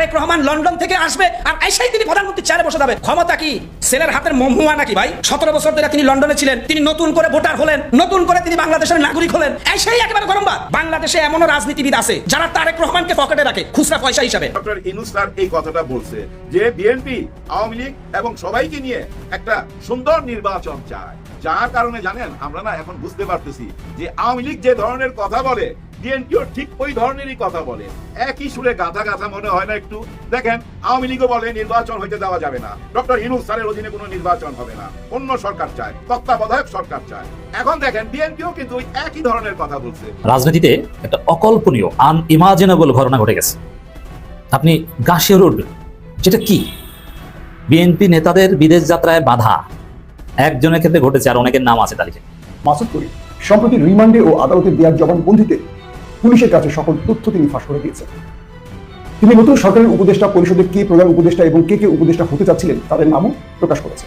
Tarique Rahman London থেকে আসবে আর এসেই তিনি প্রধানমন্ত্রী চেয়ারে বসে যাবে। ক্ষমতা কি? ছেলের হাতের মহুয়া নাকি ভাই? সতেরো বছর ধরে তিনি লন্ডনে ছিলেন। তিনি নতুন করে ভোটার হলেন। নতুন করে তিনি বাংলাদেশের নাগরিক হলেন। এসেই একেবারে গরমবাদ বাংলাদেশে এমনও রাজনীতিবিদ আছে যারা তারেক রহমানকে পকেটে রাখে, খুচরা পয়সা হিসাবে। ডক্টর ইনুস স্যার এই কথাটা বলছে যে বিএনপি আওয়ামী লীগ এবং সবাইকে নিয়ে একটা সুন্দর নির্বাচন চায়। যার কারণে জানেন, আমরা না এখন বুঝতে পারতেছি যে আওয়ামী লীগ যে ধরনের কথা বলে বিএনপিও ঠিক ওই ধরনেরই কথা বলে। একই সুরে গাথা গাথা মনে হয় না একটু? দেখেন আওয়ামী লীগও বলে নির্বাচন হইতে দেওয়া যাবে না। ডক্টর ইনুস স্যারের অধীনে কোনো নির্বাচন হবে না। অন্য সরকার চায় তত্ত্বাবধায়ক সরকার চায়। এখন দেখেন বিএনপিও কিন্তু ওই একই ধরনের কথা বলছে। রাজনীতিতে একটা অকল্পনীয় আনইমাজিনেবল ঘটনা ঘটে গেছে। আপনি গাছিয়ে উঠবেন যেটা কি? বিএনপি নেতাদের বিদেশ যাত্রায় বাধা। একজনের ক্ষেত্রে ঘটেছে আর অনেকের নাম আছে তালিকায়। মাসুদ করিম সম্প্রতি রিমান্ডে ও আদালতে দেওয়ার জবানবন্দিতে পুলিশের কাছে সকল তথ্য তিনি ফাঁস করে দিয়েছেন। তিনি নতুন সরকারের উপদেষ্টা, পরিষদের কে প্রধান উপদেষ্টা এবং কে কে উপদেষ্টা হতে চাচ্ছিলেন তাদের নামও প্রকাশ করেছে।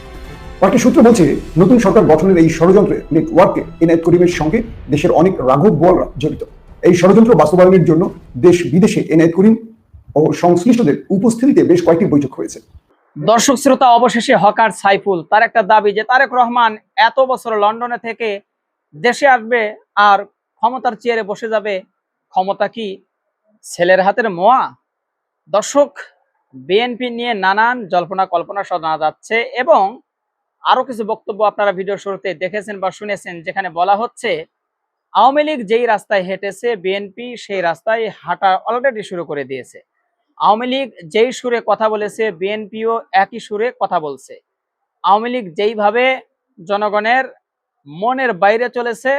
পার্টি সূত্র বলছে, নতুন সরকার গঠনের এই ষড়যন্ত্রে নেটওয়ার্কে এনায়েত করিমের সঙ্গে দেশের অনেক রাঘব বলরা জড়িত। এই ষড়যন্ত্র বাস্তবায়নের জন্য দেশ বিদেশে এনায়েত করিম ও সংশ্লিষ্টদের উপস্থিতিতে বেশ কয়েকটি বৈঠক হয়েছে। দর্শক শ্রোতা, অবশেষে হকার সাইফুল তার একটা দাবি যে তারেক রহমান এত বছর লন্ডনে থেকে দেশে আসবে আর ক্ষমতার চেয়ারে বসে যাবে ক্ষমতা কি ছেলের হাতের মোয়া? দর্শক বিএনপি নিয়ে নানান জল্পনা কল্পনা শোনা যাচ্ছে এবং আরও কিছু বক্তব্য আপনারা ভিডিও শুরুতে দেখেছেন বা শুনেছেন, যেখানে বলা হচ্ছে, আওয়ামী লীগ যেই রাস্তায় হেঁটেছে বিএনপি সেই রাস্তায় হাঁটা অলরেডি শুরু করে দিয়েছে। আওয়ামী লীগ যেই সুরে কথা বলেছে বিএনপিও একই সুরে কথা বলছে। আওয়ামী লীগ যেইভাবে জনগণের মনের বাইরে চলেছে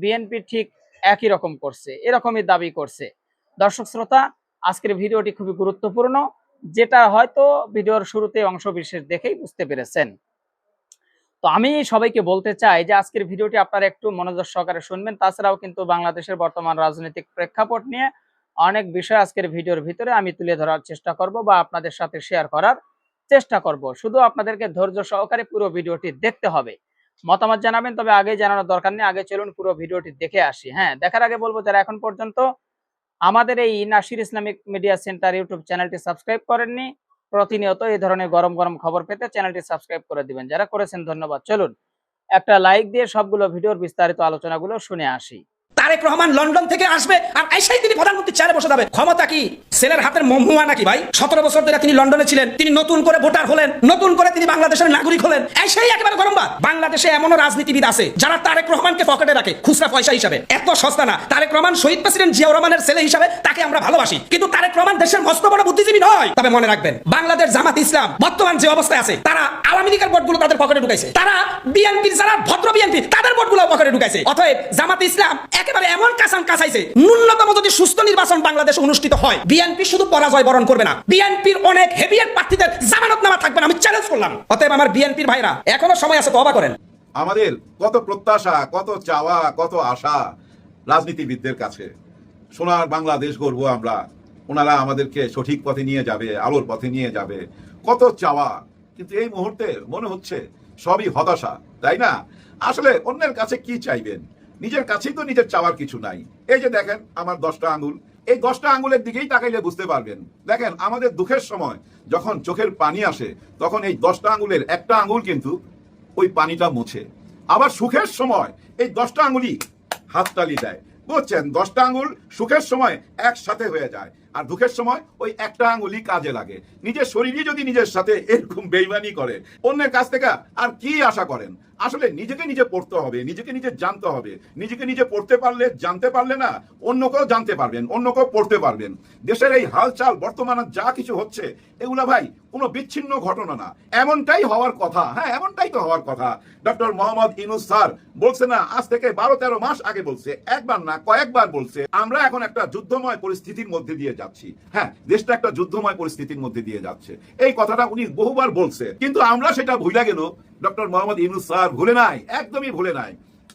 বিএনপি ঠিক একই রকম করছে, এরকমই দাবি করছে। দর্শক শ্রোতা, আজকের ভিডিওটি খুবই গুরুত্বপূর্ণ, যেটা হয়তো ভিডিওর শুরুতে অংশ বিশেষ দেখেই বুঝতে পেরেছেন। তো আমি সবাইকে বলতে চাই যে আজকের ভিডিওটি আপনারা একটু মনোযোগ সহকারে শুনবেন, তাছাড়াও কিন্তু বাংলাদেশের বর্তমান রাজনৈতিক প্রেক্ষাপট নিয়ে অনেক বিষয় আজকের ভিডিওর ভিতরে আমি তুলে ধরার চেষ্টা করব বা আপনাদের সাথে শেয়ার করার চেষ্টা করব। শুধু আপনাদেরকে ধৈর্য সহকারে পুরো ভিডিওটি দেখতে হবে। মতামত জানাবেন, তবে আগে জানানোর দরকার নেই। আগে চলুন পুরো ভিডিওটি দেখে আসি। হ্যাঁ দেখার আগে বলব যারা এখন পর্যন্ত আমাদের এই Nasir Islamic media centre YouTube চ্যানেলটি সাবস্ক্রাইব করেননি, প্রতিনিয়ত এই ধরনের গরম গরম খবর পেতে চ্যানেলটি সাবস্ক্রাইব করে দিবেন। যারা করেছেন ধন্যবাদ। চলুন, একটা লাইক দিয়ে সবগুলো ভিডিওর বিস্তারিত আলোচনাগুলো শুনে আসি। তারেক রহমান লন্ডন থেকে আসবে আর এসেই তিনি প্রধানমন্ত্রী চেয়ারে বসে যাবে। ক্ষমতা কি? ছেলের হাতের মহুয়া নাকি ভাই? সতেরো বছর ধরে তিনি লন্ডনে ছিলেন। তিনি নতুন করে ভোটার হলেন। নতুন করে তিনি বাংলাদেশের নাগরিক হলেন। এসেই একেবারে গরমবাদ বাংলাদেশে এমনও রাজনীতিবিদ আছে যারা তারেক রহমানকে পকেটে রাখে, খুচরা পয়সা হিসাবে। এত সস্তা না। তারেক রহমান শহীদ প্রেসিডেন্ট জিয়াউর রহমানের ছেলে হিসাবে তাকে আমরা ভালোবাসি। কিন্তু তারেক রহমান দেশের মস্ত বড় বুদ্ধিজীবী নয়। তবে মনে রাখবেন, বাংলাদেশ জামাত ইসলাম বর্তমান যে অবস্থায় আছে, তারা আওয়ামী লীগের ভোটগুলো তাদের পকেটে ঢুকাইছে। তারা বিএনপির যারা ভদ্র বিএনপি, তাদের ভোটগুলো পকেটে ঢুকাইছে। অতএব জামাত ইসলাম একেবারে এমন কাসান কাছাইছে ন্যূনতম যদি সুস্থ নির্বাচন বাংলাদেশে অনুষ্ঠিত হয় বিএনপি শুধু পরাজয় বরণ করবে না বিএনপির অনেক হেভিয়েট প্রার্থীদের জামানত নামা থাকবে না, আমি চ্যালেঞ্জ করলাম। অতএব আমার বিএনপির ভাইরা, এখনও সময় আছে তবা করেন। আমাদের কত প্রত্যাশা, কত চাওয়া, কত আশা রাজনীতিবিদদের কাছে। সোনার বাংলাদেশ গর্ব আমরা, ওনারা আমাদেরকে সঠিক পথে নিয়ে যাবে, আলোর পথে নিয়ে যাবে। কত চাওয়া, কিন্তু এই মুহূর্তে মনে হচ্ছে সবই হতাশা, তাই না? আসলে অন্যের কাছে কি চাইবেন? নিজের কাছেই তো নিজের চাওয়ার কিছু নাই। এই যে দেখেন আমার দশটা আঙুল, এই দশটা আঙুলের দিকেই তাকাইলে বুঝতে পারবেন। দেখেন, আমাদের দুঃখের সময় যখন চোখের পানি আসে, তখন এই দশটা আঙুলের একটা আঙুল কিন্তু ওই পানিটা মুছে। আবার সুখের সময় এই দশটা আঙ্গুলি হাততালি দেয়। বুঝছেন? দশটা আঙুল সুখের সময় একসাথে হয়ে যায়। আর দুঃখের সময় ওই একটা আঙ্গুলি কাজে লাগে। নিজের শরীরই যদি নিজের সাথে এরকম বেইমানি করে, অন্যের কাছ থেকে আর কি আশা করেন? আসলে নিজেকে নিজে পড়তে হবে, নিজেকে নিজে জানতে হবে। নিজেকে নিজে পড়তে পারলে জানতে পারলে না অন্য কেউ জানতে পারবেন অন্য কেউ পড়তে পারবেন। দেশের এই হালচাল, বর্তমানে যা কিছু হচ্ছে, এগুলা ভাই কোনো বিচ্ছিন্ন ঘটনা না। এমনটাই হওয়ার কথা হ্যাঁ এমনটাই তো হওয়ার কথা। ডক্টর মোহাম্মদ ইনুস স্যার বলছে না, আজ থেকে বারো তেরো মাস আগে বলছে, একবার না, কয়েকবার বলছে, আমরা এখন একটা যুদ্ধময় পরিস্থিতির মধ্যে দিয়ে যাচ্ছি। হ্যাঁ দেশটা একটা যুদ্ধময় পরিস্থিতির মধ্যে দিয়ে যাচ্ছে। এই কথাটা উনি বহুবার বলছে। কিন্তু আমরা সেটা ভুলে গেল। ডক্টর মোহাম্মদ ইনুস স্যার ভুলে নাই, একদমই ভুলে নাই।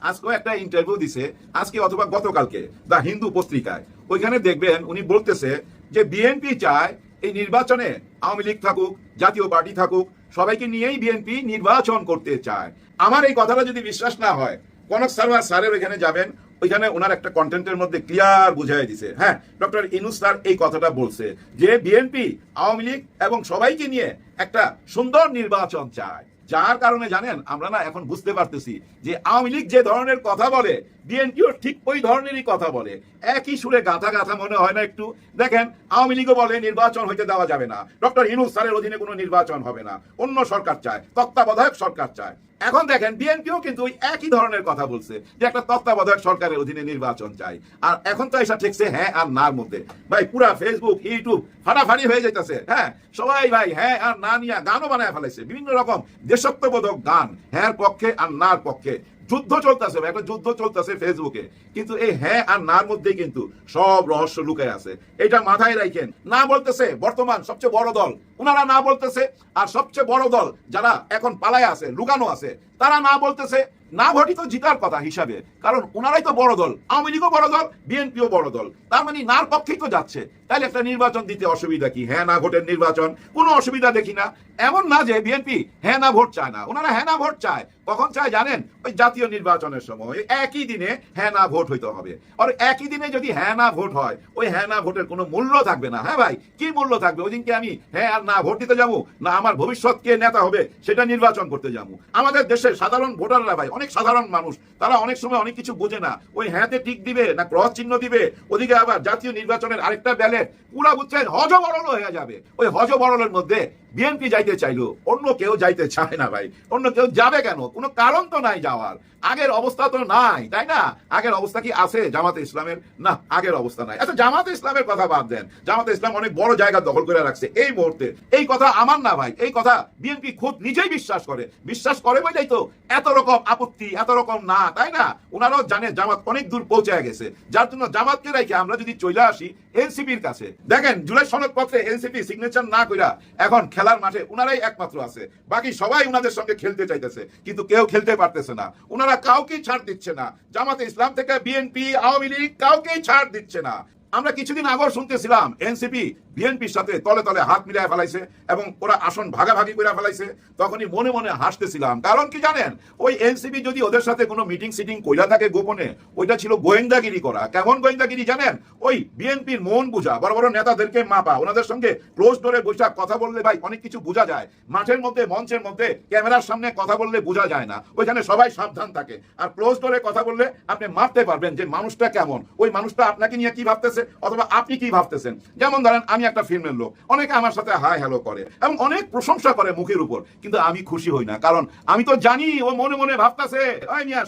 আজকেও একটা ইন্টারভিউ দিছে, আজকে অথবা গতকালকে, দ্য হিন্দু পত্রিকায়। ওইখানে দেখবেন উনি বলতেছে যে বিএনপি চায় এই নির্বাচনে আওয়ামী লীগ থাকুক, জাতীয় পার্টি থাকুক, সবাইকে নিয়েই বিএনপি নির্বাচন করতে চায়। আমার এই কথাটা যদি বিশ্বাস না হয় কনক সারওয়ার স্যারের এখানে যাবেন, ওইখানে ওনার একটা কন্টেন্টের মধ্যে ক্লিয়ার বুঝাই দিছে। হ্যাঁ ডক্টর ইনুস স্যার এই কথাটা বলছে যে বিএনপি আওয়ামী লীগ এবং সবাইকে নিয়ে একটা সুন্দর নির্বাচন চায় যার কারণে জানেন, আমরা না এখন বুঝতে পারতেছি যে, আওয়ামী লীগ যে ধরনের কথা বলে বিএনপিও ঠিক ওই ধরনেরই কথা বলে। একই সুরে গাথা গাথা মনে হয় না একটু। দেখেন, আওয়ামী লীগও বলে, নির্বাচন হইতে দেওয়া যাবে না। ডক্টর ইনুস স্যারের অধীনে কোনো নির্বাচন হবে না। অন্য সরকার চায়, তত্ত্বাবধায়ক সরকার চায়। এখন দেখেন বিএনপিও কিন্তু ওই একই ধরনের কথা বলছে, যে একটা তত্ত্বাবধায়ক সরকারের অধীনে নির্বাচন চাই আর এখন তো এসব ঠেকছে হ্যাঁ আর নার মধ্যে। ভাই, পুরা ফেসবুক ইউটিউব ফাটাফাটি হয়ে যাইতেছে হ্যাঁ? সবাই ভাই হ্যাঁ আর না নিয়ে গানও বানায় ফেলেছে বিভিন্ন রকম দেশত্ববোধক গান হ্যাঁ পক্ষে আর নার পক্ষে। যুদ্ধ চলতেছে একটা যুদ্ধ চলতেছে ফেসবুকে কিন্তু এই হ্যাঁ আর নার মধ্যে কিন্তু সব রহস্য লুকায় আছে। এটা মাথায় রাখেন না বলতেছে বর্তমান সবচেয়ে বড় দল। ওনারা না বলতেছে, আর সবচেয়ে বড় দল যারা এখন পালায় আছে, লুকানো আছে তারা না বলতেছে, না ভোটই তো জিতার কথা হিসাবে। কারণ ওনারাই তো বড় দল, আওয়ামী লীগও বড় দল, বিএনপিও বড় দল। তার মানে নার পক্ষেই তো যাচ্ছে। তাহলে একটা নির্বাচন দিতে অসুবিধা কি? হ্যাঁ না ভোটের নির্বাচন, কোনো অসুবিধা দেখি না। এমন না যে বিএনপি হ্যাঁ না ভোট চায় না। ওনারা হ্যাঁ না ভোট চায়। কখন চায় জানেন? ওই জাতীয় নির্বাচনের সময়। একই দিনে হ্যাঁ না ভোট হইতে হবে। আর একই দিনে যদি হ্যাঁ না ভোট হয়, ওই হ্যাঁ না ভোটের কোনো মূল্য থাকবে না। হ্যাঁ ভাই, কি মূল্য থাকবে? ওই দিনকে আমি হ্যাঁ আর না ভোট দিতে যাব? না আমার ভবিষ্যৎ কে নেতা হবে, সেটা নির্বাচন করতে যাব। আমাদের দেশের সাধারণ ভোটাররা ভাই, অনেক সাধারণ মানুষ। তারা অনেক সময় অনেক কিছু বোঝে না। ওই হ্যাঁতে টিক দিবে না ক্রস চিহ্ন দিবে, ওদিকে আবার জাতীয় নির্বাচনের আরেকটা ব্যালেট, পুরা বুঝছেন হজ বরল হয়ে যাবে। ওই হজ বরলের মধ্যে বিএনপি যাইতে চাইলো, অন্য কেউ যাইতে চায় না ভাই। অন্য কেউ যাবে কেন? কোনো কারণ তো নাই যাওয়ার। আগের অবস্থা তো নাই, তাই না? আগের অবস্থা কি আছে জামাতে ইসলামের? না, আগের অবস্থা নাই। আচ্ছা জামাতে ইসলামের কথা বাদ দেন। জামাতে ইসলাম অনেক বড় জায়গা দখল করে রাখছে এই মুহূর্তে। এই কথা আমার না ভাই, এই কথা বিএনপি খুব নিজেই বিশ্বাস করে। বিশ্বাস করে বলেই তো এত রকম আপত্তি, এত রকম না, তাই না? ওনারাও জানে জামাত অনেক দূর পৌঁছে গেছে। যার জন্য জামাতকে রেখে আমরা যদি চলে আসি এনসিপির কাছে। দেখেন, জুলাই সনদপত্রে এনসিপি সিগনেচার না কইরা এখন খেলার মাঠে উনারাই একমাত্র আছে। বাকি সবাই উনাদের সঙ্গে খেলতে চাইতেছে, কিন্তু কেউ খেলতে পারতেছে না। উনারা কাউকেই ছাড় দিচ্ছে না। জামাতে ইসলাম থেকে বিএনপি, আওয়ামী লীগ কাউকেই ছাড় দিচ্ছে না। আমরা কিছুদিন আগেও শুনতেছিলাম এনসিপি বিএনপির সাথে তলে তলে হাত মিলাই ফেলাইছে এবং ওরা আসন ভাগাভাগি করে ফেলাইছে, তখনই মনে মনে হাসতেছিলাম। কারণ কি জানেন, ওই এনসিপি যদি ওদের সাথে কোনো মিটিং সিটিং কইলা থাকে গোপনে, ওইটা ছিল গোয়েন্দাগিরি করা। কেমন গোয়েন্দাগিরি জানেন? ওই বিএনপির মন বোঝা, বড় বড় নেতাদেরকে মাপা, ওনাদের সঙ্গে ক্লোজ ডোরে বৈশাখ কথা বললে ভাই অনেক কিছু বোঝা যায়। মাঠের মধ্যে, মঞ্চের মধ্যে, ক্যামেরার সামনে কথা বললে বোঝা যায় না। ওইখানে সবাই সাবধান থাকে। আর ক্লোজ ডোরে কথা বললে আপনি মাপতে পারবেন যে মানুষটা কেমন। ওই মানুষটা আপনাকে নিয়ে কি ভাবতেছে? অথবা আপনি কি ভাবতেছেন? যেমন ধরেন, আমি একটা ফিল্মের লোক। অনেকে আমার সাথে হাই হ্যালো করে এবং অনেক প্রশংসা করে মুখের উপর, কিন্তু আমি খুশি হই না। কারণ আমি তো জানি, ও মনে মনে ভাবতেছে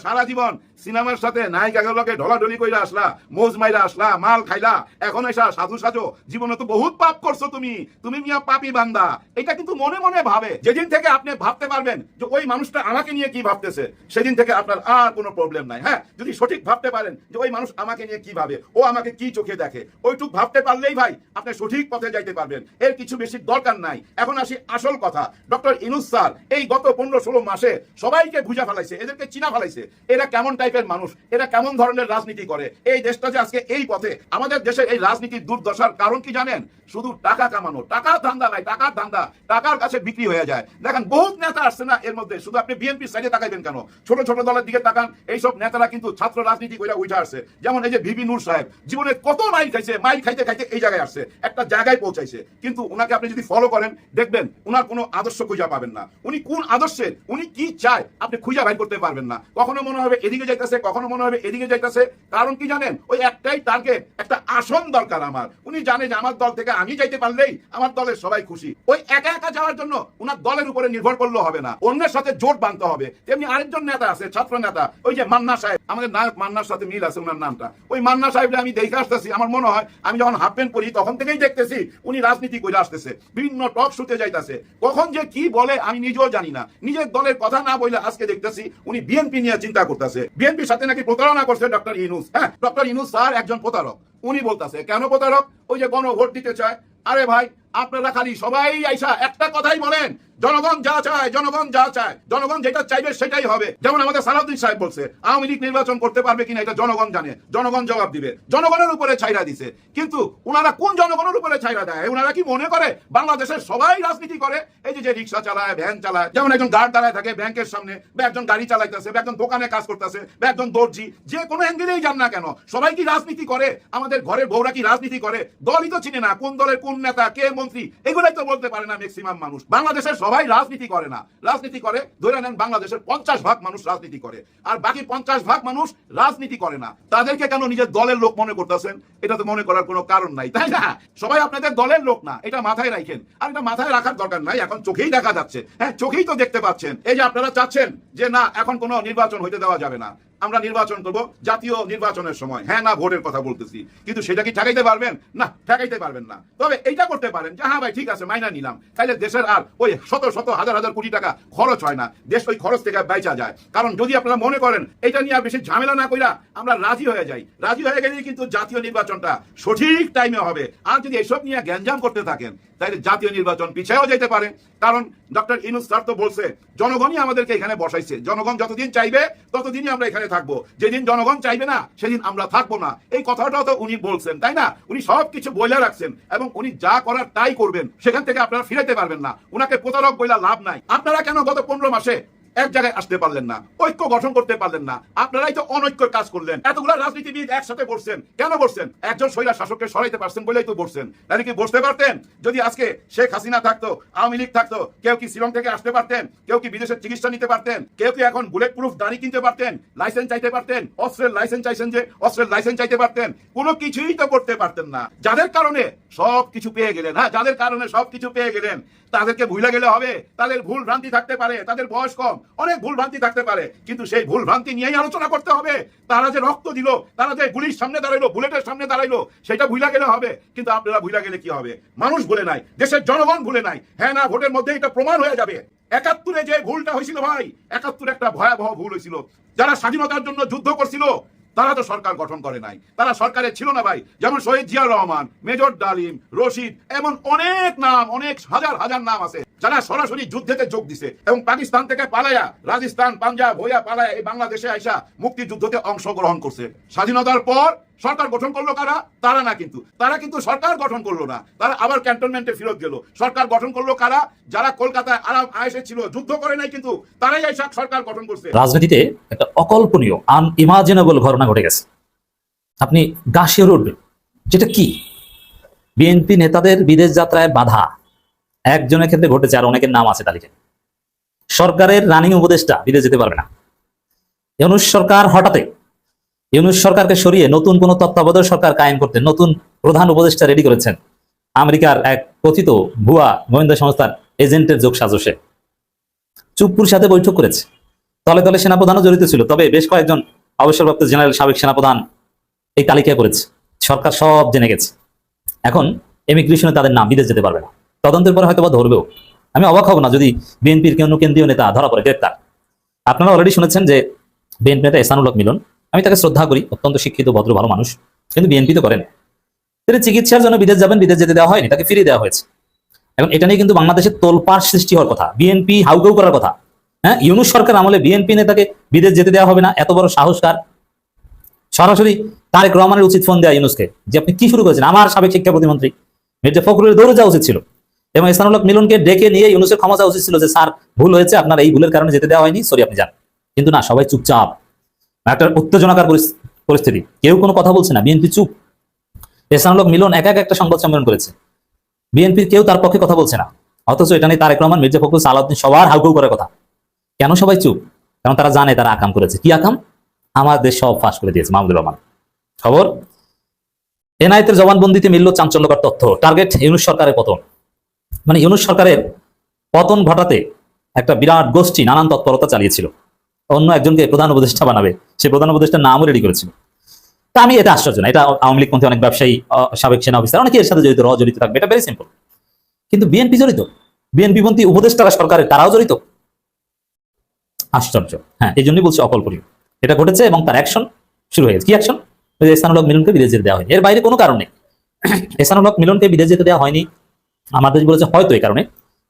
সারা জীবন সিনেমার সাথে নায়িকাগুলোকে ঢলাঢলি কইরা আসলা, মোজ মাইরা আসলা, মাল খাইলা, এখন এসা সাধু সাজো। জীবনে তো বহুত পাপ করছ তুমি। তুমি মিয়া পাপি বান্দা। এটা কিন্তু মনে মনে ভাবে। যেদিন থেকে আপনি ভাবতে পারবেন যে ওই মানুষটা আমাকে নিয়ে কি ভাবতেছে, সেদিন থেকে আপনার আর কোনো প্রবলেম নাই। হ্যাঁ যদি সঠিক ভাবতে পারেন যে ওই মানুষ আমাকে নিয়ে কি ভাবে, ও আমাকে কি চোখে দেখে। ওইটুক ভাবতে পারলেই ভাই, আপনি সঠিক পথে যাইতে পারবেন। এর কিছু বেশি দরকার নাই। এখন আসি আসল কথা। ডক্টর ইনুস স্যার, এই গত পনেরো ষোলো মাসে সবাইকে বুঝা ফেলাইছে, এদেরকে চিনা ফেলাইছে। এরা কেমন টাইপের মানুষ? এরা কেমন ধরনের রাজনীতি করে? এই দেশটা যে আজকে এই পথে, আমাদের দেশের এই রাজনীতির দুর্দশার কারণ কি জানেন? শুধু টাকা কামানো, টাকার ধান্দা নাই, টাকার ধান্দা, টাকার কাছে বিক্রি হয়ে যায়। দেখেন, বহুত নেতা আসছে না এর মধ্যে, শুধু আপনি বিএনপি সাইডে তাকাইবেন কেন? ছোট ছোট দলের দিকে তাকান, এইসব নেতারা কিন্তু ছাত্র রাজনীতি করে উঠে আসছে। যেমন এই যে ভিবি নূর সাহেব, জীবনে কত মাইল খাইছে, মাইল খাইতে খাইতে এই জায়গায় আসছে, একটা জায়গায় পৌঁছাইছে। কিন্তু উনাকে আপনি যদি ফলো করেন, দেখবেন উনার কোনো আদর্শ খুঁজে পাবেন না। উনি কোন আদর্শের উনি কি চায়, আপনি খুঁজে বাইর করতে পারবেন না। কখনো মনে হবে এদিকে যাইতেছে, কখনো মনে হবে এদিকে যাইতেছে। কারণ কি জানেন? ওই একটাই টার্গেট একটা আসন দরকার আমার। উনি জানে যে আমার দল থেকে আমি যাইতে পারলেই আমার দলের সবাই খুশি। ওই একা একা যাওয়ার জন্য উনার দলের উপরে নির্ভর করলেও হবে না। অন্যের সাথে জোট বাঁধতে হবে। তেমনি আরেকজন নেতা আছে, ছাত্র নেতা, ওই যে মান্না সাহেব। আমাদের নায়ক মান্নার সাথে মিল আছে ওনার নামটা। ওই মান্না সাহেব আমি দেখে আসতেছি আমার মনে হয়, আমি যখন হাফ প্যান্ট পরি, তখন থেকেই দেখতেছি উনি রাজনীতি করে আসতেছে, বিভিন্ন টক শুতে যাইতেছে। কখন যে কি বলে, আমি নিজেও জানি না। নিজের দলের কথা না বলে আজকে দেখতেছি উনি বিএনপি নিয়ে চিন্তা করতেছে। বিএনপির সাথে নাকি প্রতারণা করছে ডক্টর ইনুস হ্যাঁ ডক্টর ইনুস স্যার একজন প্রতারক। উনি বলতেছে, কেন প্রতারক? ওই যে গণভোট দিতে চায়। আরে ভাই আপনারা খালি সবাই আইসা একটা কথাই বলেন, জনগণ যা চায়, জনগণ যা চায়, জনগণ যেটা চাইবে সেটাই হবে। যেমন আমাদের সালাউদ্দিন সাহেব বলছে, আওয়ামী লীগ নির্বাচন করতে পারবে কিনা এটা জনগণ জানে, জনগণ জবাব দিবে। জনগণের উপরে ছাইরা দিছে। কিন্তু ওনারা কোন জনগণের উপরে ছাইরা দেয়? ওনারা কি মনে করে বাংলাদেশের সবাই রাজনীতি করে? এই যে যে রিক্সা চালায়, ভ্যান চালায়, যেমন একজন গার্ড দাঁড়ায় থাকে ব্যাংকের সামনে, বা একজন গাড়ি চালাইতেছে, বা একজন দোকানে কাজ করতেছে, বা একজন দর্জি, যে কোনো অ্যাঙ্গেলেই যান না কেন, সবাই কি রাজনীতি করে? আমাদের ঘরের বউরা কি রাজনীতি করে? দলই তো চিনে না কোন দলের কোন নেতা, কে মন্ত্রী এগুলাই তো বলতে পারে না ম্যাক্সিমাম মানুষ। বাংলাদেশের সবাই রাজনীতি করে না। রাজনীতি করে, ধরে নেন বাংলাদেশের পঞ্চাশ ভাগ মানুষ রাজনীতি করে। আর বাকি পঞ্চাশ ভাগ মানুষ রাজনীতি করে না। তাদেরকে কেন নিজের দলের লোক মনে করতেছেন? এটা তো মনে করার কোনো কারণ নাই, তাই না? সবাই আপনাদের দলের লোক না, এটা মাথায় রাখেন। আর এটা মাথায় রাখার দরকার নাই, এখন চোখেই দেখা যাচ্ছে। হ্যাঁ চোখেই তো দেখতে পাচ্ছেন। এই যে আপনারা চাচ্ছেন যে না, এখন কোনো নির্বাচন হইতে দেওয়া যাবে না। আমরা নির্বাচন করব জাতীয় নির্বাচনের সময়। হ্যাঁ না, ভোটের কথা বলতেছি। কিন্তু সেটা কি ঠেকাইতে পারবেন? না, ঠেকাইতে পারবেন না। তবে এইটা করতে পারেন যে হ্যাঁ ভাই, ঠিক আছে, মাইনা নিলাম। তাইলে দেশের আর ওই শত শত, হাজার হাজার কোটি টাকা খরচ হয় না। দেশ ওই খরচ থেকে বেচা যায়। কারণ যদি আপনারা মনে করেন এটা নিয়ে বেশি ঝামেলা না কইরা আমরা রাজি হয়ে যাই। রাজি হয়ে গেলেই কিন্তু জাতীয় নির্বাচনটা সঠিক টাইমে হবে। আর যদি এসব নিয়ে গ্যাঞ্জাম করতে থাকেন তাহলে জাতীয় নির্বাচন পিছিয়েও যেতে পারে। কারণ ডক্টর ইনুস স্যার তো বলছে, জনগণই আমাদেরকে এখানে বসাইছে। জনগণ যতদিন চাইবে, ততদিনই আমরা এখানে থাকব। যেদিন জনগণ চাইবে না, সেদিন আমরা থাকব না। এই কথাটাও তো উনি বলছেন, তাই না? উনি সব কিছু বইলা রাখছেন এবং উনি যা করার তাই করবেন। সেখান থেকে আপনারা ফিরাইতে পারবেন না। উনাকে প্রতারক বইলা লাভ নাই। আপনারা কেন গত পনেরো মাসে এক জায়গায় আসতে পারলেন না, ঐক্য গঠন করতে পারলেন না। আপনারাই তো অনৈক্যর কাজ করলেন। এতগুলা রাজনীতিবিদ একসাথে বসছেন। কেন বসছেন? একজন শৈলা শাসককে সরাইতে পারছেন বলেই তো বসছেন। তাহলে কি বসতে পারতেন? যদি আজকে শেখ হাসিনা থাকতো, আওয়ামী লীগ থাকতো, কেউ কি শিলং থেকে আসতে পারতেন? কেউ কি বিদেশের চিকিৎসা নিতে পারতেন? কেউ কি এখন বুলেট প্রুফ দাড়ি কিনতে পারতেন? লাইসেন্স চাইতে পারতেন? অস্ত্রের লাইসেন্স চাইছেন যে অস্ত্রের লাইসেন্স চাইতে পারতেন? কোনো কিছুই তো করতে পারতেন না। যাদের কারণে সব কিছু পেয়ে গেলেন হ্যাঁ যাদের কারণে সব কিছু পেয়ে গেলেন। তাদেরকে ভুলে গেলে হবে। তাদের ভুল ভ্রান্তি থাকতে পারে, তাদের বয়স কম, অনেক ভুল ভ্রান্তি থাকতে পারে। কিন্তু সেই ভুল ভ্রান্তি নিয়েই আলোচনা করতে হবে। তারা যে রক্ত দিল, তারা যে গুলির সামনে দাঁড়াইলো, বুলেটের সামনে দাঁড়াইলো, সেটা ভুলে গেলে হবে। কিন্তু আপনারা ভুলে গেলে কি হবে? মানুষ ভুলে নাই, দেশের জনগণ ভুলে নাই। হ্যাঁ না, ভোটের মধ্যে এটা প্রমাণ হয়ে যাবে। একাত্তরে যে ভুলটা হয়েছিল ভাই, একাত্তরে একটা ভয়াবহ ভুল হয়েছিল। যারা স্বাধীনতার জন্য যুদ্ধ করছিল তারা তো সরকার গঠন করে নাই। তারা সরকারে ছিল না ভাই। যেমন শহীদ জিয়া রহমান, মেজর ডালিম, রশিদ, এমন অনেক নাম, অনেক হাজার হাজার নাম আছে। যারা সরাসরি যুদ্ধেতে যোগ দিছে এবং পাকিস্তান থেকে পালায়া, রাজস্থান, পাঞ্জাব হইয়া পালায়া এই বাংলাদেশে আইসা মুক্তিযুদ্ধতে অংশগ্রহণ করছে। স্বাধীনতার পর সরকার গঠন করল কারা? তারা না কিন্তু। তারা কিন্তু সরকার গঠন করল না। তারা আবার ক্যান্টনমেন্টে ফেরত গেল। সরকার গঠন করল কারা? যারা কলকাতায় আরাম আয়েসে ছিল, যুদ্ধ করে নাই কিন্তু তারাই আইসা সরকার গঠন করছে। রাজনীতিতে একটা অকল্পনীয় আনইমাজিনেবল ঘটনা ঘটে গেছে। আপনি গাশিয়া উঠবেন যেটা কি? বিএনপি নেতাদের বিদেশ যাত্রায় বাধা। একজনের ক্ষেত্রে ঘটেছে আর অনেকের নাম আছে তালিকায়। সরকারের রানিং উপদেষ্টা বিদেশ যেতে পারবে না। ইউনুস সরকার হঠাৎই, ইউনুস সরকারকে সরিয়ে নতুন কোন তত্ত্বাবধায়ক সরকার কায়েম করতে নতুন প্রধান উপদেষ্টা রেডি করেছেন আমেরিকার এক কথিত ভুয়া গোয়েন্দা সংস্থার এজেন্টের যোগ সাজসে। চুপ্পুর সাথে বৈঠক করেছে। তলে তলে সেনাপ্রধানও জড়িত ছিল, তবে বেশ কয়েকজন অবসরপ্রাপ্ত জেনারেল সাবেক সেনাপ্রধান এই তালিকা করেছে সরকার সব জেনে গেছে। এখন এমিগ্রেশনে তাদের নাম বিদেশ যেতে পারবে না। তদন্তের পরে হয়তো বা ধরবেও। আমি অবাক হব না যদি বিএনপির কোনো কেন্দ্রীয় নেতা ধরা পড়ে, গ্রেপ্তার। আপনারা অলরেডি শুনেছেন যে বিএনপি নেতা এসানুল হক মিলন। আমি তাকে শ্রদ্ধা করি, অত্যন্ত শিক্ষিত, ভদ্র, ভালো মানুষ। কিন্তু বিএনপি তো করেন। তিনি চিকিৎসার জন্য বিদেশ যাবেন, বিদেশ যেতে দেওয়া হয়নি, তাকে ফিরিয়ে দেওয়া হয়েছে। এবং এটা নিয়ে কিন্তু বাংলাদেশের তোলপাড় সৃষ্টি হওয়ার কথা, বিএনপি হাউকাউ করার কথা। হ্যাঁ ইউনুস সরকার আমলে বিএনপি নেতাকে বিদেশ যেতে দেওয়া হবে না, এত বড় সাহসকার। সরাসরি তারেক রহমানের উচিত ফোন দেওয়া ইউনুসকে, যে আপনি কি শুরু করেছেন? আমার সাবেক শিক্ষা প্রতিমন্ত্রী, মির্জা ফখরুলের দৌড়ে যাওয়া উচিত ছিল। এবং ইসলামুল হক মিলনকে ডেকে নিয়ে ইউনুসের ক্ষমা চাওয়া উচিত ছিল যে, স্যার, ভুল হয়েছে, আপনার এই ভুলের কারণে যেতে দেওয়া হয়নি, সরি, আপনি যান। কিন্তু না, সবাই চুপচাপ। একটা উত্তেজনাকার পরিস্থিতি। কেউ কোনো কথা বলছে না, বিএনপি চুপ। ইসলামুল মিলন একা একা একটা সংবাদ সম্মেলন করেছে। বিএনপির কেউ তার পক্ষে কথা বলছে না। অথচ এটা নিয়ে তারেক রহমান, মির্জা ফখরুল, সালাউদ্দিন সবার হাউকাউ করার কথা। কেন সবাই চুপ? কারণ তারা জানে, তারা আকাম করেছে। কি আকাম? আমাদের সব ফাঁস করে দিয়েছে, মাহমুদুর রহমান। খবর? এনআইতের জবানবন্দিতে মিলল চাঞ্চল্যকর তথ্য। টার্গেট ইউনুস সরকারের পতন। মানে ইউনুস সরকারের পতন ঘটাতে একটা বিরাট গোষ্ঠী নানান তৎপরতা চালিয়েছিল। অন্য একজনকে প্রধান উপদেষ্টা বানাবে, সে প্রধান উপদেষ্টার নামও রেডি করেছিল। তা আমি এটা আশ্চর্য না, এটা আওয়ামী লীগ অনেক ব্যবসায়ী সাবেক সেনা অফিসার অনেকে এর সাথে জড়িত র জড়িত থাকবে, এটা ভেরি সিম্পল কিন্তু বিএনপি জড়িত? বিএনপি পন্থী উপদেষ্টারা সরকারের তারাও জড়িত? আশ্চর্য। হ্যাঁ এই জন্যই বলছি অকল্পনীয়। এটা ঘটেছে এবং তার অ্যাকশন শুরু হয়ে গেছে। কি অ্যাকশন হক মিলনকে বিদেশ যেতে দেওয়া হয়নি। এর বাইরে কোনো কারণ নেই। হক মিলনকে বিদেশ যেতে দেওয়া হয়নি। আমার দেশ বলেছে হয়তো এই কারণে,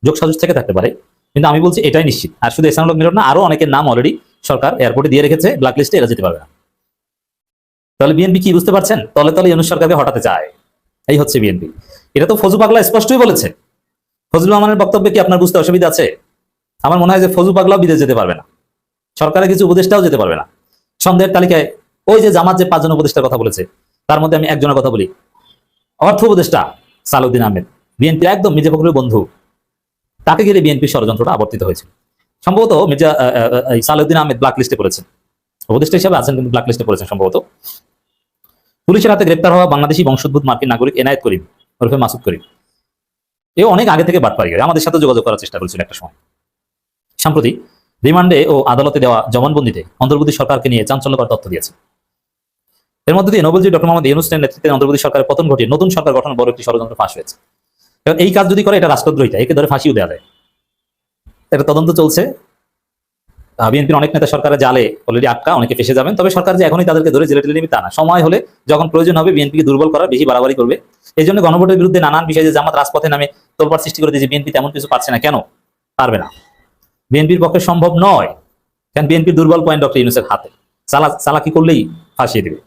যোগ সাজস থেকে থাকতে পারে। কিন্তু আমি বলছি এটাই নিশ্চিত। আর শুধু এসানুল মিলন না, আরও অনেকের নাম অলরেডি সরকার এয়ারপোর্টে দিয়ে রেখেছে ব্ল্যাক লিস্টে এরা যেতে পারবে না। তাহলে বিএনপি কি বুঝতে পারছেন? তলে তলে ইউনুস সরকারকে হটাতে চায়। এই হচ্ছে বিএনপি এটা তো ফজু পাগলা স্পষ্টই বলেছে। ফজলুর রহমানের বক্তব্যে কি আপনার বুঝতে অসুবিধা আছে? আমার মনে হয় যে ফজু পাগলাও বিদেশ যেতে পারবে না। সরকারের কিছু উপদেষ্টাও যেতে পারবে না। সন্দেহের তালিকায় ওই যে জামাত যে পাঁচজন উপদেষ্টার কথা বলেছে, তার মধ্যে আমি একজনের কথা বলি। অর্থ উপদেষ্টা সালউদ্দিন আহমেদ। বিএনপির একদম মির্জা ফখরুলের বন্ধু। তাকে ঘিরে বিএনপি ষড়যন্ত্রটা আবর্তিত হয়েছে। সম্ভবত মির্জা আহ, আহমেদ ব্ল্যাক লিস্টে পড়েছেন। উপদেষ্টা হিসেবে আছেন কিন্তু ব্ল্যাক লিস্টে পড়েছেন সম্ভবত। পুলিশের হাতে গ্রেপ্তার হওয়া বাংলাদেশি বংশোদ্ভূত মার্কিন নাগরিক এনায়েত করিম ওরফে মাসুদ করিম। এ অনেক আগে থেকে বাদ পারি আমাদের সাথে যোগাযোগ করার চেষ্টা করেছিল একটা সময়। সম্প্রতি রিমান্ডে ও আদালতে দেওয়া জবানবন্দিতে অন্তর্বর্তী সরকারকে নিয়ে চাঞ্চল্যকর তথ্য দিয়েছে। এর মধ্যে দিয়ে নোবেলজি ডক্টর মোহাম্মদ ইউনুসের নেতৃত্বে অন্তর্বর্তী সরকারের পতন ঘটিয়ে নতুন সরকার গঠন বড় একটি ষড়যন্ত্র ফাঁস হয়েছে। এবং এই কাজ যদি করে, এটা রাষ্ট্রদ্রোহিতা একে ধরে ফাঁসিও দেওয়া যায়। এটা তদন্ত চলছে। বিএনপির অনেক নেতা সরকারের জালে অলরেডি আটকা, অনেকে ফেসে যাবেন। তবে সরকার যে এখনই তাদেরকে ধরে জেলে টেলে নিবে, তা না। সময় হলে যখন প্রয়োজন হবে, বিএনপিকে দুর্বল করার বেশি বাড়াবাড়ি করবে। এই জন্য গণভোটের বিরুদ্ধে নানান বিষয়ে যে জামাত রাজপথে নামে তোলপাড় সৃষ্টি করে দিয়েছে, বিএনপি তেমন কিছু পারছে না। কেন? পারবে না। বিএনপির পক্ষে সম্ভব নয়। কারণ বিএনপির দুর্বল পয়েন্ট ডক্টর ইউনুসের হাতে। চালা চালাকি করলেই ফাঁসিয়ে দিবে?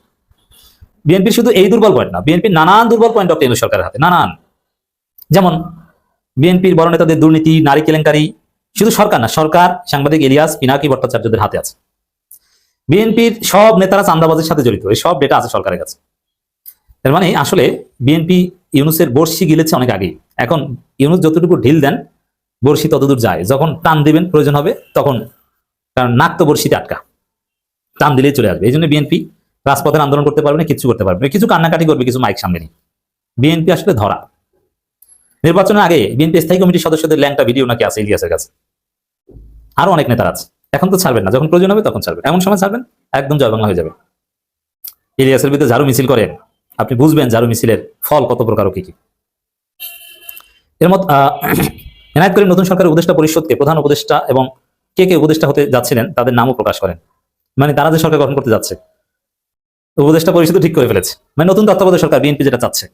বিএনপির শুধু এই দুর্বল পয়েন্ট না, বিএনপির নানান দুর্বল পয়েন্ট ডক্টর ইউনুস সরকারের হাতে, নানান। যেমন বিএনপির বড় নেতাদের দুর্নীতি, নারী কেলেঙ্কারি, শুধু সরকার না, সরকার, সাংবাদিক ইলিয়াস পিনাকি ভট্টাচার্যদের হাতে আছে। বিএনপির সব নেতারা চান্দাবাজের সাথে জড়িত, এই সব ডেটা আছে সরকারের কাছে। এর মানে আসলে বিএনপি ইউনুসের বর্ষি গিলেছে অনেক আগেই। এখন ইউনুস যতটুকু ঢিল দেন বর্ষি ততদূর যায়। যখন টান দিবেন, প্রয়োজন হবে, তখন কারণ নাক তো বর্ষিতে আটকা টান দিলেই চলে আসবে। এই জন্য বিএনপি রাজপথের আন্দোলন করতে পারবে না কিছু করতে পারবে কিছু কান্নাকাটি করবে, কিছু মাইক সামনে নিয়ে। বিএনপি আসলে ধরা। নির্বাচনের আগে বিএনপি স্থায়ী কমিটির সদস্যদের ল্যাংটা ভিডিও নাকি আছে ইলিয়াসের কাছে? আরও অনেক নেতার আছে। এখন তো ছাড়বেন না। যখন প্রয়োজন হবে তখন ছাড়বেন। এমন সময় ছাড়বেন, একদম জয় বাংলা হয়ে যাবে। ইলিয়াসের ভিতরে ঝাড়ু মিছিল করেন। আপনি বুঝবেন ঝাড়ু মিছিলের ফল কত প্রকার কি কি। এর মত এনায়ত করিম নতুন সরকারের উপদেষ্টা পরিষদকে প্রধান উপদেষ্টা এবং কে কে উপদেষ্টা হতে যাচ্ছিলেন তাদের নামও প্রকাশ করেন। মানে তারা যে সরকার গঠন করতে যাচ্ছে, উপদেষ্টা পরিষদ ঠিক করে ফেলেছে। মানে নতুন তত্ত্বাবধায়ক সরকার বিএনপি যেটা চাচ্ছে।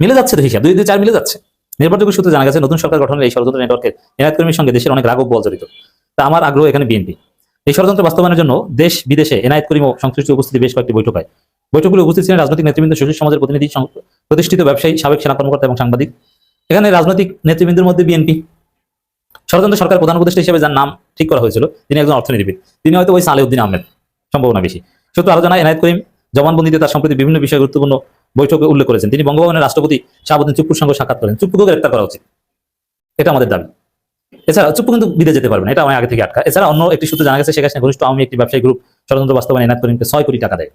মিলে যাচ্ছে তো হিসাব। দুই দুই, চার মিলে যাচ্ছে। নির্ভরযোগ্য সূত্রে জানা গেছে, নতুন সরকার গঠনের এই ষড়যন্ত্র নেটওয়ার্কের এনায়ত কর্মীর সঙ্গে দেশের অনেক রাগব বল জড়িত। তা আমার আগ্রহ এখানে বিএনপি এই ষড়যন্ত্র বাস্তবায়নের জন্য দেশ, বিদেশে এনায়ত করিম ও সংশ্লিষ্ট উপস্থিতি বেশ কয়েকটি বৈঠক হয়। বৈঠকগুলো উপস্থিত ছিলেন রাজনৈতিক নেতৃবৃন্দ, সুশীল সমাজের প্রতিনিধি প্রতিষ্ঠিত ব্যবসায়ী, সাবেক সেনা কর্মকর্তা এবং সাংবাদিক। এখানে রাজনৈতিক নেতৃবৃন্দের মধ্যে বিএনপি ষড়যন্ত্র সরকার প্রধান উপদেষ্টা হিসেবে যার নাম ঠিক করা হয়েছিল, তিনি একজন অর্থনীতিবিদ। তিনি হয়তো ওই সালেউদ্দিন আহমেদ, সম্ভাবনা বেশি। সূত্র আলোচনা এনায়ত করিম, জবানবন্দিতে তার সম্প্রতি বিভিন্ন বিষয়ে গুরুত্বপূর্ণ বৈঠকে উল্লেখ করেছেন। তিনি বঙ্গভবনের রাষ্ট্রপতি শাহাবুদ্দিন চুপ্পুর সঙ্গে সাক্ষাৎ করেন। চুপ্পুকেও গ্রেপ্তার করা উচিত। এটা আমাদের দাবি। এছাড়া চুপ্পু কিন্তু বিদেশ যেতে পারবে না। এটা আমার আগে থেকে আটকা। এছাড়া অন্য একটি সূত্রে জানা গেছে, শেখ হাসিনা ঘনিষ্ঠ আওয়ামী একটি ব্যবসায়ী গ্রুপ ষড়যন্ত্র বাস্তবায়নে এনায়ত করিমকে ছয় কোটি টাকা দেয়।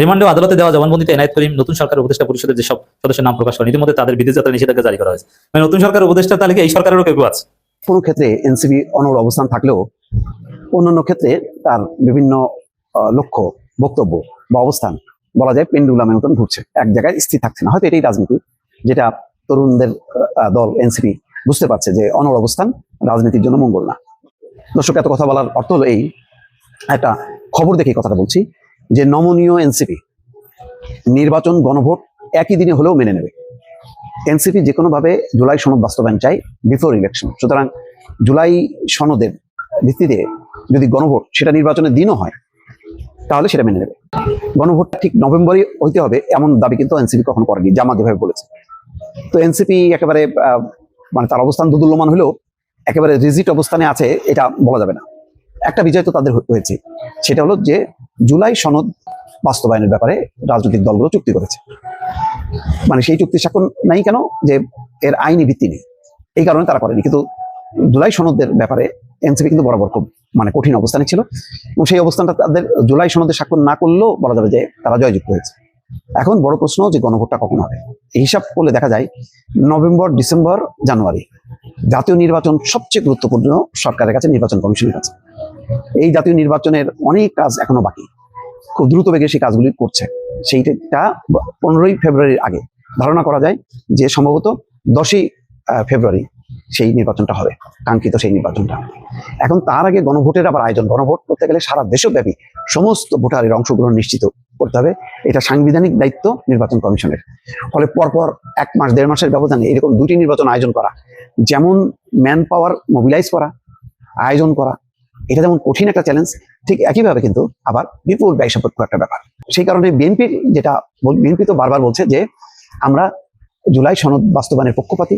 রিমান্ডে আদালতে দেওয়া জবানবন্দিতে এনায়ত করিম নতুন সরকার উপদেষ্টা পরিষদের যেসব সদস্যের নাম প্রকাশ করেন, ইতিমধ্যে তাদের বিদেশ যাত্রা নিষেধাজ্ঞা জারি করা হয়েছে। মানে নতুন সরকার উপদেষ্টা তালিকা এই সরকারেরও কেউ আছে? কোনো ক্ষেত্রে এনসিবি অনর অবস্থান থাকলেও অন্যান্য ক্ষেত্রে তার বিভিন্ন লক্ষ্য, বক্তব্য বা অবস্থান বলা যায় পেন্ডুলামের মতন ঘুরছে। এক জায়গায় স্থির থাকছে না। হয়তো এটাই রাজনীতি, যেটা তরুণদের দল এনসিপি বুঝতে পারছে যে অনর অবস্থান রাজনীতির জন্য মঙ্গল না। দর্শক, এত কথা বলার অর্থ হলো এই, একটা খবর দেখে কথাটা বলছি যে নমনীয় এনসিপি নির্বাচন গণভোট একই দিনে হলেও মেনে নেবে। এনসিপি যে কোনোভাবে জুলাই সনদ বাস্তবায়ন চাই বিফোর ইলেকশন সুতরাং জুলাই সনদের ভিত্তিতে যদি গণভোট সেটা নির্বাচনের দিনও হয়, তাহলে সেটা মেনে নেবে। গণভোটটা ঠিক নভেম্বরে হইতে হবে, এমন দাবি কিন্তু এনসিপি কখনো করেনি, জামাত যেভাবে বলেছে। তো এনসিপি একেবারে মানে তার অবস্থান দুদুল্যমান হলেও একেবারে রিজিট অবস্থানে আছে, এটা বলা যাবে না। একটা বিজয় তো তাদের হয়েছে। সেটা হলো যে জুলাই সনদ বাস্তবায়নের ব্যাপারে রাজনৈতিক দলগুলো চুক্তি করেছে। মানে সেই চুক্তি স্বাক্ষর নাই কেন? যে এর আইনি ভিত্তি নেই। এই কারণে তারা করেনি। কিন্তু জুলাই সনদের ব্যাপারে এনসিপি কিন্তু বরাবর খুব মানে কঠিন অবস্থানে ছিল এবং সেই অবস্থানটা তাদের জুলাই সনদে স্বাক্ষর না করলেও বলা যাবে যে তারা জয়যুক্ত হয়েছে। এখন বড় প্রশ্ন যে গণভোটটা কখন হবে? এই হিসাব করলে দেখা যায় নভেম্বর, ডিসেম্বর, জানুয়ারি জাতীয় নির্বাচন সবচেয়ে গুরুত্বপূর্ণ সরকারের কাছে, নির্বাচন কমিশনের কাছে। এই জাতীয় নির্বাচনের অনেক কাজ এখনও বাকি। খুব দ্রুত বেগে সেই কাজগুলি করছে। সেইটা পনেরোই ফেব্রুয়ারির আগে ধারণা করা যায় যে সম্ভবত দশই ফেব্রুয়ারি সেই নির্বাচনটা হবে, কাঙ্ক্ষিত সেই নির্বাচনটা। এখন তার আগে গণভোটের আবার আয়োজন। গণভোট করতে গেলে সারা দেশব্যাপী সমস্ত ভোটারের অংশগ্রহণ নিশ্চিত করতে হবে। এটা সাংবিধানিক দায়িত্ব নির্বাচন কমিশনের। ফলে পরপর এক মাস, দেড় মাসের ব্যবধানে এরকম দুটি নির্বাচন আয়োজন করা, যেমন ম্যান পাওয়ার মোবিলাইজ করা, আয়োজন করা, এটা যেমন কঠিন একটা চ্যালেঞ্জ ঠিক একইভাবে কিন্তু আবার বিপুল ব্যয় সাপেক্ষ একটা ব্যাপার। সেই কারণে বিএনপি যেটা বিএনপি তো বারবার বলছে যে আমরা জুলাই সনদ বাস্তবায়নের পক্ষপাতী।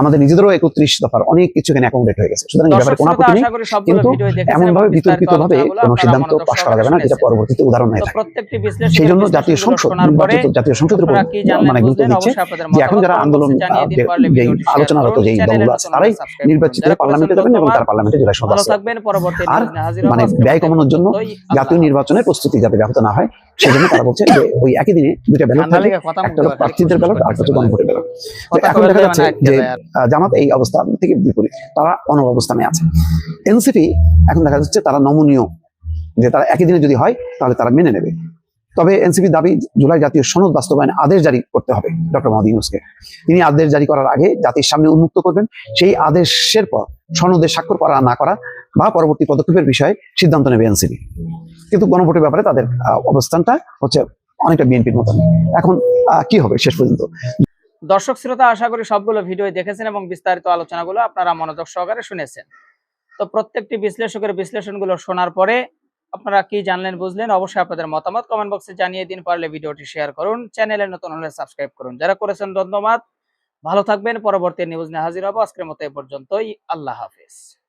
আমাদের নিজেদেরও একত্রিশ দফার অনেক কিছু এখানে অ্যাকোমোডেট হয়ে গেছে। সুতরাং ব্যাপারে কোনো আপত্তি নেই। আশা করি সবগুলো কিন্তু ভিডিও এমন ভাবে বিতর্কিত ভাবে কোনো সিদ্ধান্ত পাশ করা যাবে না যেটা পরবর্তীতে উদাহরণ হয়ে থাকে। সেই জন্য জাতীয় সংসদ নির্বাচিত জাতীয় সংসদের উপর মানে গুরুত্ব দিচ্ছে যে এখন যারা আন্দোলন যে আলোচনারত যেই দলগুলো আছে তারাই নির্বাচিত পার্লামেন্টে যাবেন এবং তার পার্লামেন্টে জুলাই সনদ আর মানে ব্যয় কমানোর জন্য জাতীয় নির্বাচনের প্রস্তুতি যাতে ব্যাহত না হয় সেই জন্য তারা বলছে যে ওই একই দিনে দুইটা ব্যালট লেগে একটা হলো প্রার্থীদের ব্যালট আর ব্যালট কথা এখন দেখা যাচ্ছে মানে যে জামাত এই অবস্থান থেকে বিপরীত। তারা অনর অবস্থানে আছে। এনসিপি এখন দেখা যাচ্ছে তারা নমনীয়। যে তারা একই দিনে যদি হয় তাহলে তারা মেনে নেবে। তবে এনসিপি দাবি জুলাই জাতীয় সনদ বাস্তবায়নে আদেশ জারি করতে হবে ডক্টর মোহাম্মদ ইউনুসকে। তিনি আদেশ জারি করার আগে জাতির সামনে উন্মুক্ত করবেন। সেই আদেশের পর সনদে স্বাক্ষর করা না করা বা পরবর্তী পদক্ষেপের বিষয়ে সিদ্ধান্ত নেবে এনসিপি। কিন্তু গণভোটের ব্যাপারে তাদের অবস্থানটা হচ্ছে অনেকটা বিএনপির মতন। এখন কি হবে শেষ পর্যন্ত? দর্শক শ্রোতা, আশা করি সবগুলো ভিডিও দেখেছেন এবং বিস্তারিত আলোচনাগুলো আপনারা মনোযোগ সহকারে শুনেছেন। তো প্রত্যেকটি বিশ্লেষকের বিশ্লেষণগুলো শোনার পরে আপনারা কি জানলেন, বুঝলেন, অবশ্যই আপনাদের মতামত কমেন্ট বক্সে জানিয়ে দিন। পারলে ভিডিওটি শেয়ার করুন চ্যানেলে নতুন হলে সাবস্ক্রাইব করুন। যারা করেছেন, ধন্যবাদ। ভালো থাকবেন, পরবর্তী নিউজ নিয়ে হাজির হব। আজকের মতো এ পর্যন্তই। আল্লাহ হাফিজ।